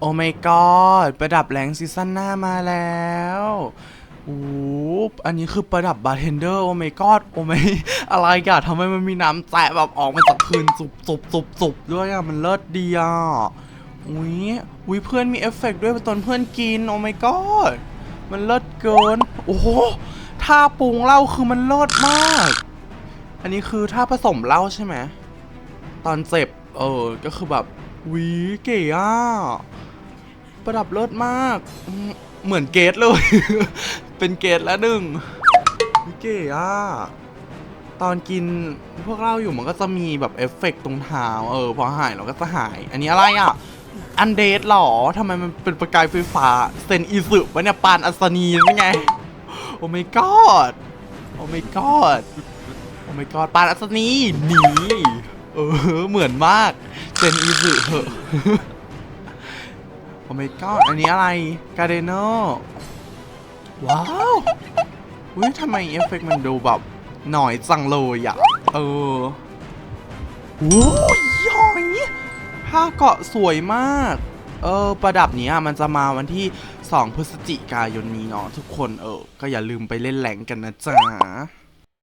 โอ้ไม่กอดประดับแรงซีซั่นหน้ามาแล้วโอ้อันนี้คือประดับบาร์เทนเดอร์โอ้ไม่กอดโอ้ไม่อะไรกันทำไมมันมีน้ำแตะแบบออกมาจากพื้นจุบจุบจุบจุบด้วยอะมันเลิศดีอะอุ้ยอุ้ยเพื่อนมีเอฟเฟกต์ด้วยตอนเพื่อนกินโอ้ไม่กอดมันเลิศเกิน โอ้โหท่าปรุงเหล้าคือมันเลิศมาก อันนี้คือท่าผสมเหล้าใช่ไหมตอนเจ็บเออก็คือแบบวีเก๋อะ ประดับเลิศมาก เหมือนเกตเลย เป็นเกตแล้วหนึ่งเก๋อะตอนกินพวกเราอยู่มันก็จะมีแบบเอฟเฟกต์ตรงเท้าเออ พอหายเราก็จะหาย อันนี้อะไรอะอันเดทหรอทำไมมันเป็นประกายไฟฟ้าเซนอีสึวะเนี่ยปานอัศนีนี่ไง โอ้ my god โอ้ my god โอ้ my god ปานอัศนีหนีเออเหมือนมากเซนอีสึเหอะ โอ้ my god อันนี้อะไรการเดโนว้าวอุ้ยทำไมเอฟเฟกต์มันดูแบบหน่อยจังเลยอะเออโอ้ยย้อยผ้าเกาะสวยมาก เออ ประดับเนี้ยมันจะมาวันที่ 2 พฤศจิกายนนี้เนาะทุกคนเออ ก็อย่าลืมไปเล่นแหลงกันนะจ๊ะ